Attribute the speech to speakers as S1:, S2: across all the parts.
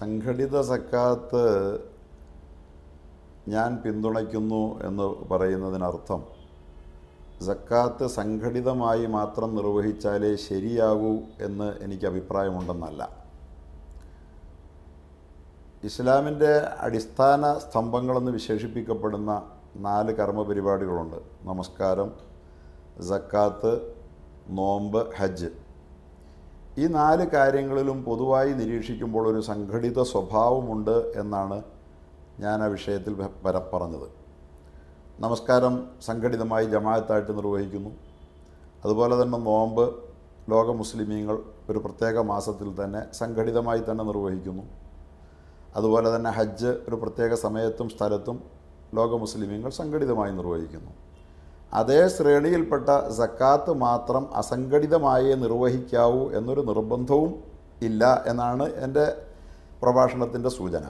S1: സംഘടിത സക്കാത്ത് ഞാൻ പിന്തുണയ്ക്കുന്നു എന്ന് പറയുന്നതിനർത്ഥം സക്കാത്ത് സംഘടിതമായി മാത്രം നിർവഹിച്ചാലേ ശരിയാകൂ എന്ന് എനിക്ക് അഭിപ്രായമുണ്ടെന്നല്ല. ഇസ്ലാമിന്റെ അടിസ്ഥാന സ്തംഭങ്ങളെന്ന് വിശേഷിപ്പിക്കപ്പെടുന്ന നാല് കർമ്മ പരിപാടികളുണ്ട് നമസ്കാരം സക്കാത്ത് നോമ്പ് ഹജ്ജ്. ഈ നാല് കാര്യങ്ങളിലും പൊതുവായി നിരീക്ഷിക്കുമ്പോൾ ഒരു സംഘടിത സ്വഭാവമുണ്ട് എന്നാണ് ഞാൻ ആ വിഷയത്തിൽ പര- പറഞ്ഞത്. നമസ്കാരം സംഘടിതമായി ജമാഅത്തായിട്ട് നിർവഹിക്കുന്നു. അതുപോലെ തന്നെ നോമ്പ് ലോക മുസ്ലിമീങ്ങൾ ഒരു പ്രത്യേക മാസത്തിൽ തന്നെ സംഘടിതമായി തന്നെ നിർവഹിക്കുന്നു. അതുപോലെ തന്നെ ഹജ്ജ് ഒരു പ്രത്യേക സമയത്തും സ്ഥലത്തും ലോക മുസ്ലിമീങ്ങൾ സംഘടിതമായി നിർവഹിക്കുന്നു. അതേ ശ്രേണിയിൽപ്പെട്ട സക്കാത്ത് മാത്രം അസംഘടിതമായേ നിർവഹിക്കാവൂ എന്നൊരു നിർബന്ധവും ഇല്ല എന്നാണ് എന്റെ പ്രഭാഷണത്തിന്റെ സൂചന.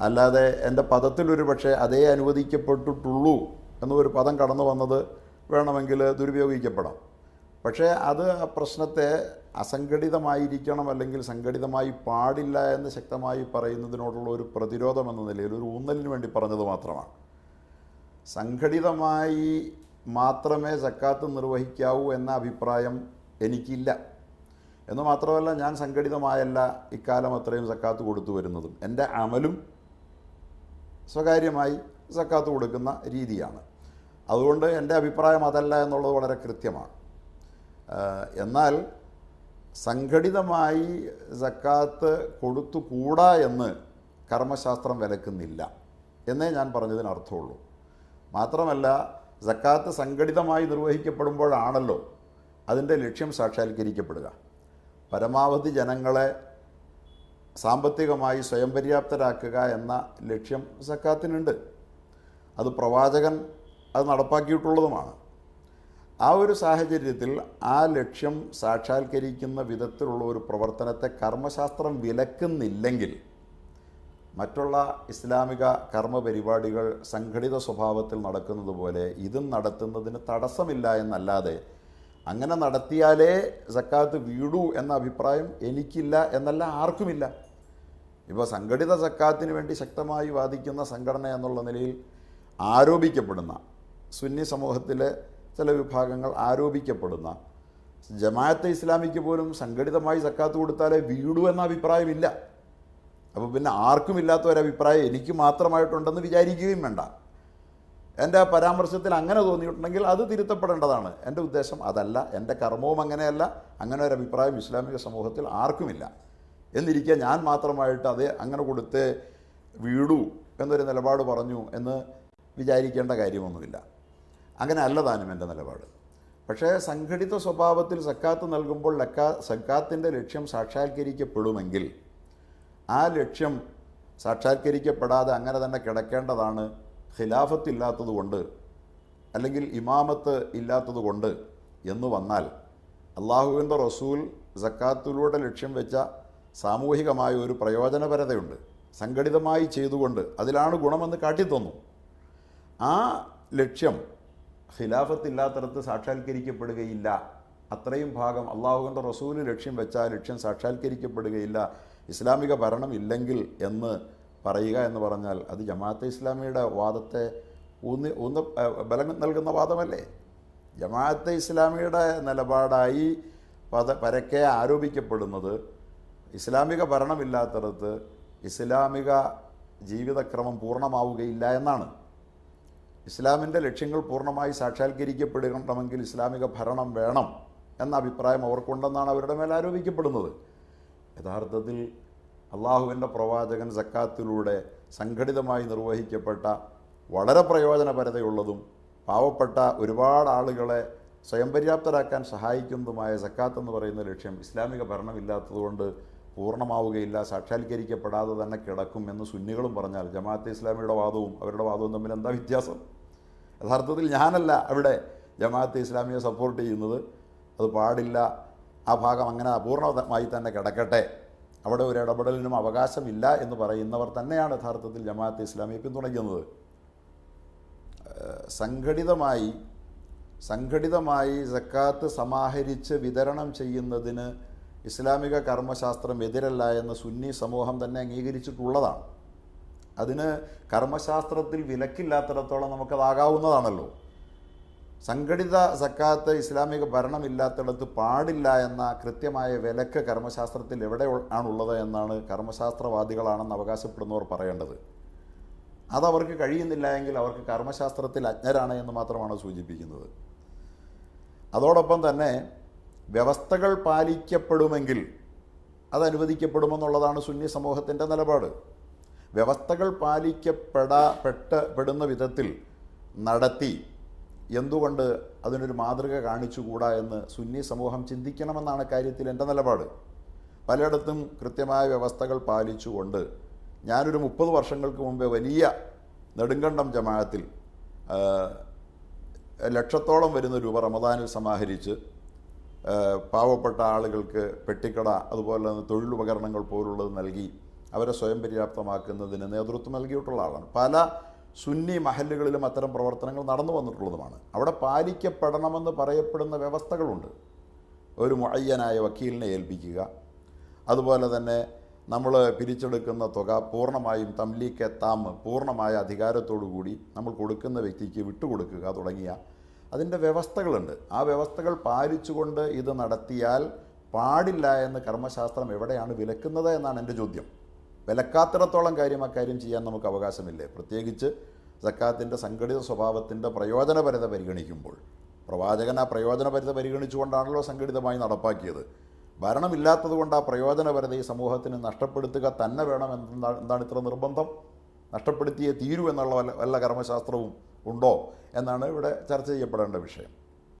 S1: അല്ലാതെ എന്റെ പദത്തിലൊരു പക്ഷേ അതേ അനുവദിക്കപ്പെട്ടിട്ടുള്ളൂ എന്നൊരു പദം കടന്നു വന്നത് വേണമെങ്കിൽ ദുരുപയോഗിക്കപ്പെടാം. പക്ഷേ അത് ആ പ്രശ്നത്തെ അസംഘടിതമായിരിക്കണം അല്ലെങ്കിൽ സംഘടിതമായി പാടില്ല എന്ന് ശക്തമായി പറയുന്നതിനോടുള്ള ഒരു പ്രതിരോധം എന്ന നിലയിൽ ഒരു ഊന്നലിന് വേണ്ടി പറഞ്ഞത് മാത്രമാണ്. സംഘടിതമായി മാത്രമേ സക്കാത്ത് നിർവഹിക്കാവൂ എന്ന അഭിപ്രായം എനിക്കില്ല. എന്ന് മാത്രമല്ല ഞാൻ സംഘടിതമായല്ല ഇക്കാലം അത്രയും സക്കാത്ത് കൊടുത്തു വരുന്നതും. എന്റെ അമലും സ്വകാര്യമായി സക്കാത്ത് കൊടുക്കുന്ന രീതിയാണ്. അതുകൊണ്ട് എന്റെ അഭിപ്രായം അതല്ല എന്നുള്ളത് വളരെ കൃത്യമാണ്. എന്നാൽ സംഘടിതമായി സക്കാത്ത് കൊടുത്തുകൂടാ എന്ന് കർമ്മശാസ്ത്രം വിലക്കുന്നില്ല എന്നേ ഞാൻ പറഞ്ഞതിന് അർത്ഥമുള്ളൂ. മാത്രമല്ല സക്കാത്ത് സംഘടിതമായി നിർവഹിക്കപ്പെടുമ്പോഴാണല്ലോ അതിന്റെ ലക്ഷ്യം സാക്ഷാത്കരിക്കപ്പെടുക. പരമാവധി ജനങ്ങളെ സാമ്പത്തികമായി സ്വയം പര്യാപ്തരാക്കുക എന്ന ലക്ഷ്യം സക്കാത്തിനുണ്ട്. അത് പ്രവാചകൻ അത് നടപ്പാക്കിയിട്ടുള്ളതുമാണ്. ആ ഒരു സാഹചര്യത്തിൽ ആ ലക്ഷ്യം സാക്ഷാത്കരിക്കുന്ന വിധത്തിലുള്ള ഒരു പ്രവർത്തനത്തെ കർമ്മശാസ്ത്രം വിലക്കുന്നില്ലെങ്കിൽ മറ്റുള്ള ഇസ്ലാമിക കർമ്മ പരിപാടികൾ സംഘടിത സ്വഭാവത്തിൽ നടക്കുന്നത് പോലെ ഇതും നടത്തുന്നതിന് തടസ്സമില്ല എന്നല്ലാതെ അങ്ങനെ നടത്തിയാലേ സക്കാത്ത് വീടൂ എന്ന അഭിപ്രായം എനിക്കില്ല എന്നല്ല ആർക്കുമില്ല. ഇപ്പോൾ സംഘടിത സക്കാത്തിന് വേണ്ടി ശക്തമായി വാദിക്കുന്ന സംഘടന എന്നുള്ള നിലയിൽ ആരോപിക്കപ്പെടുന്ന സുന്നി സമൂഹത്തിലെ ചില വിഭാഗങ്ങൾ ആരോപിക്കപ്പെടുന്ന ജമാഅത്തെ ഇസ്ലാമിക്ക് പോലും സംഘടിതമായി സക്കാത്ത് കൊടുത്താലേ വീടൂ എന്ന അഭിപ്രായമില്ല. അപ്പോൾ പിന്നെ ആർക്കും ഇല്ലാത്ത ഒരഭിപ്രായം എനിക്ക് മാത്രമായിട്ടുണ്ടെന്ന് വിചാരിക്കുകയും വേണ്ട. എന്റെ ആ പരാമർശത്തിൽ അങ്ങനെ തോന്നിയിട്ടുണ്ടെങ്കിൽ അത് തിരുത്തപ്പെടേണ്ടതാണ്. എന്റെ ഉദ്ദേശം അതല്ല. എന്റെ കർമ്മവും അങ്ങനെയല്ല. അങ്ങനെ ഒരു അഭിപ്രായം ഇസ്ലാമിക സമൂഹത്തിൽ ആർക്കുമില്ല. എന്നിരിക്കെ ഞാൻ മാത്രമായിട്ട് അത് അങ്ങനെ കൊടുത്ത് വീടൂ എന്നൊരു നിലപാട് പറഞ്ഞു എന്ന് വിചാരിക്കേണ്ട കാര്യമൊന്നുമില്ല. അങ്ങനെ അല്ല താനും എന്റെ നിലപാട്. പക്ഷേ സംഘടിത സ്വഭാവത്തിൽ സക്കാത്ത് നൽകുമ്പോൾ ലക്കാ സക്കാത്തിന്റെ ലക്ഷ്യം സാക്ഷാത്കരിക്കപ്പെടുമെങ്കിൽ ആ ലക്ഷ്യം സാക്ഷാത്കരിക്കപ്പെടാതെ അങ്ങനെ തന്നെ കിടക്കേണ്ടതാണ് ഖിലാഫത്ത് ഇല്ലാത്തതുകൊണ്ട് അല്ലെങ്കിൽ ഇമാമത്ത് ഇല്ലാത്തതുകൊണ്ട് എന്ന് വന്നാൽ അള്ളാഹുവിന്റെ റസൂൽ സക്കാത്തിലൂടെ ലക്ഷ്യം വെച്ച സാമൂഹികമായ ഒരു പ്രയോജനപരതയുണ്ട്. സംഘടിതമായി ചെയ്തുകൊണ്ട് അതിലാണ് ഗുണമെന്ന് കാട്ടിത്തന്നു. ആ ലക്ഷ്യം ഖിലാഫത്തില്ലാത്തടത്ത് സാക്ഷാത്കരിക്കപ്പെടുകയില്ല. അത്രയും ഭാഗം അള്ളാഹുവിന്റെ റസൂൽ ലക്ഷ്യം വെച്ച ലക്ഷ്യം സാക്ഷാത്കരിക്കപ്പെടുകയില്ല. ഇസ്ലാമിക ഭരണം ഇല്ലെങ്കിൽ എന്ന് പറയുക എന്ന് പറഞ്ഞാൽ അത് ജമാഅത്തെ ഇസ്ലാമിയുടെ വാദത്തെ ഊന്നി ഊന്ന് ബലം നൽകുന്ന വാദമല്ലേ? ജമാഅത്തെ ഇസ്ലാമിയുടെ നിലപാടായി പത പരക്കെ ആരോപിക്കപ്പെടുന്നത് ഇസ്ലാമിക ഭരണമില്ലാത്തടത്ത് ഇസ്ലാമിക ജീവിതക്രമം പൂർണമാവുകയില്ല എന്നാണ്. ഇസ്ലാമിന്റെ ലക്ഷ്യങ്ങൾ പൂർണമായി സാക്ഷാത്കരിക്കപ്പെടണമെങ്കിൽ ഇസ്ലാമിക ഭരണം വേണം എന്ന അഭിപ്രായം അവർക്കുണ്ടെന്നാണ് അവരുടെ മേൽ ആരോപിക്കപ്പെടുന്നത്. യഥാർത്ഥത്തിൽ അള്ളാഹുവിന്റെ പ്രവാചകൻ സക്കാത്തിലൂടെ സംഘടിതമായി നിർവഹിക്കപ്പെട്ട വളരെ പ്രയോജനപരതയുള്ളതും പാവപ്പെട്ട ഒരുപാട് ആളുകളെ സ്വയം പര്യാപ്തരാക്കാൻ സഹായിക്കുന്നതുമായ സക്കാത്ത് എന്ന് പറയുന്ന ലക്ഷ്യം ഇസ്ലാമിക ഭരണമില്ലാത്തതുകൊണ്ട് പൂർണമാവുകയില്ല സാക്ഷാത്കരിക്കപ്പെടാതെ തന്നെ കിടക്കും എന്ന് സുന്നികളും പറഞ്ഞാൽ ജമാഅത്തെ ഇസ്ലാമിയുടെ വാദവും അവരുടെ വാദവും തമ്മിൽ എന്താ വ്യത്യാസം? യഥാർത്ഥത്തിൽ ഞാനല്ല അവിടെ ജമാഅത്തെ ഇസ്ലാമിയെ സപ്പോർട്ട് ചെയ്യുന്നത്. അത് പാടില്ല. ആ ഭാഗം അങ്ങനെ അപൂർണമായി തന്നെ കിടക്കട്ടെ. അവിടെ ഒരു ഇടപെടലിനും അവകാശമില്ല എന്ന് പറയുന്നവർ തന്നെയാണ് യഥാർത്ഥത്തിൽ ജമാഅത്ത് ഇസ്ലാമിയെ പിന്തുണയ്ക്കുന്നത്. സംഘടിതമായി സംഘടിതമായി സക്കാത്ത് സമാഹരിച്ച് വിതരണം ചെയ്യുന്നതിന് ഇസ്ലാമിക കർമ്മശാസ്ത്രം എതിരല്ല എന്ന് സുന്നി സമൂഹം തന്നെ അംഗീകരിച്ചിട്ടുള്ളതാണ്. അതിന് കർമ്മശാസ്ത്രത്തിൽ വിലക്കില്ലാത്തിടത്തോളം നമുക്കതാകാവുന്നതാണല്ലോ. സംഘടിത സക്കാത്ത് ഇസ്ലാമിക ഭരണമില്ലാത്തിടത്ത് പാടില്ല എന്ന കൃത്യമായ വിലക്ക് കർമ്മശാസ്ത്രത്തിൽ എവിടെ ആണുള്ളത് എന്നാണ് കർമ്മശാസ്ത്രവാദികളാണെന്ന് അവകാശപ്പെടുന്നവർ പറയേണ്ടത്. അതവർക്ക് കഴിയുന്നില്ല എങ്കിൽ അവർക്ക് കർമ്മശാസ്ത്രത്തിൽ അജ്ഞരാണ് എന്ന് മാത്രമാണ് സൂചിപ്പിക്കുന്നത്. അതോടൊപ്പം തന്നെ വ്യവസ്ഥകൾ പാലിക്കപ്പെടുമെങ്കിൽ അത് സുന്നി സമൂഹത്തിന്റെ നിലപാട്. വ്യവസ്ഥകൾ പാലിക്കപ്പെടാ പെട്ട് പെടുന്ന വിധത്തിൽ നടത്തി എന്തുകൊണ്ട് അതിനൊരു മാതൃക കാണിച്ചുകൂടാ എന്ന് സുന്നി സമൂഹം ചിന്തിക്കണമെന്നാണ് കാര്യത്തിൽ എന്റെ നിലപാട്. പലയിടത്തും കൃത്യമായ വ്യവസ്ഥകൾ പാലിച്ചുകൊണ്ട് ഞാനൊരു മുപ്പത് വർഷങ്ങൾക്ക് മുമ്പേ വലിയ നെടുങ്കണ്ടം ജമാഅത്തിൽ ലക്ഷത്തോളം വരുന്ന രൂപ റമദാനിൽ സമാഹരിച്ച് പാവപ്പെട്ട ആളുകൾക്ക് പെട്ടിക്കട അതുപോലെ തന്നെ തൊഴിലുപകരണങ്ങൾ പോലുള്ളത് നൽകി അവരെ സ്വയം പര്യാപ്തമാക്കുന്നതിന് നേതൃത്വം നൽകിയിട്ടുള്ള ആളാണ്. പല സുന്നി മഹല്ലുകളിലും അത്തരം പ്രവർത്തനങ്ങൾ നടന്നു വന്നിട്ടുള്ളതുമാണ്. അവിടെ പാലിക്കപ്പെടണമെന്ന് പറയപ്പെടുന്ന വ്യവസ്ഥകളുണ്ട്. ഒരു മുഹയ്യനായ വക്കീലിനെ ഏൽപ്പിക്കുക. അതുപോലെ തന്നെ നമ്മൾ പിരിച്ചെടുക്കുന്ന തുക പൂർണമായും തംലീക്ക് പൂർണമായ അധികാരത്തോടു കൂടി നമ്മൾ കൊടുക്കുന്ന വ്യക്തിക്ക് വിട്ടുകൊടുക്കുക തുടങ്ങിയ അതിന്റെ വ്യവസ്ഥകളുണ്ട്. ആ വ്യവസ്ഥകൾ പാലിച്ചുകൊണ്ട് ഇത് നടത്തിയാൽ പാടില്ല എന്ന് കർമ്മശാസ്ത്രം എവിടെയാണ് വിലക്കുന്നത് എന്നാണ് എന്റെ ചോദ്യം. വിലക്കാത്തിടത്തോളം കാര്യം അക്കാര്യം ചെയ്യാൻ നമുക്ക് അവകാശമില്ലേ? പ്രത്യേകിച്ച് സക്കാത്തിന്റെ സംഘടിത സ്വഭാവത്തിന്റെ പ്രയോജനപരത പരിഗണിക്കുമ്പോൾ. പ്രവാചകൻ ആ പ്രയോജനപരത പരിഗണിച്ചുകൊണ്ടാണല്ലോ സംഘടിതമായി നടപ്പാക്കിയത്. ഭരണമില്ലാത്തതുകൊണ്ട് ആ പ്രയോജനപരത ഈ സമൂഹത്തിന് നഷ്ടപ്പെടുത്തുക തന്നെ വേണം എന്താണ് എന്താണ് ഇത്ര നിർബന്ധം? നഷ്ടപ്പെടുത്തിയേ തീരൂ എന്നുള്ള വല്ല വല്ല കർമ്മശാസ്ത്രവും ഉണ്ടോ? എന്നാണ് ഇവിടെ ചർച്ച ചെയ്യപ്പെടേണ്ട വിഷയം.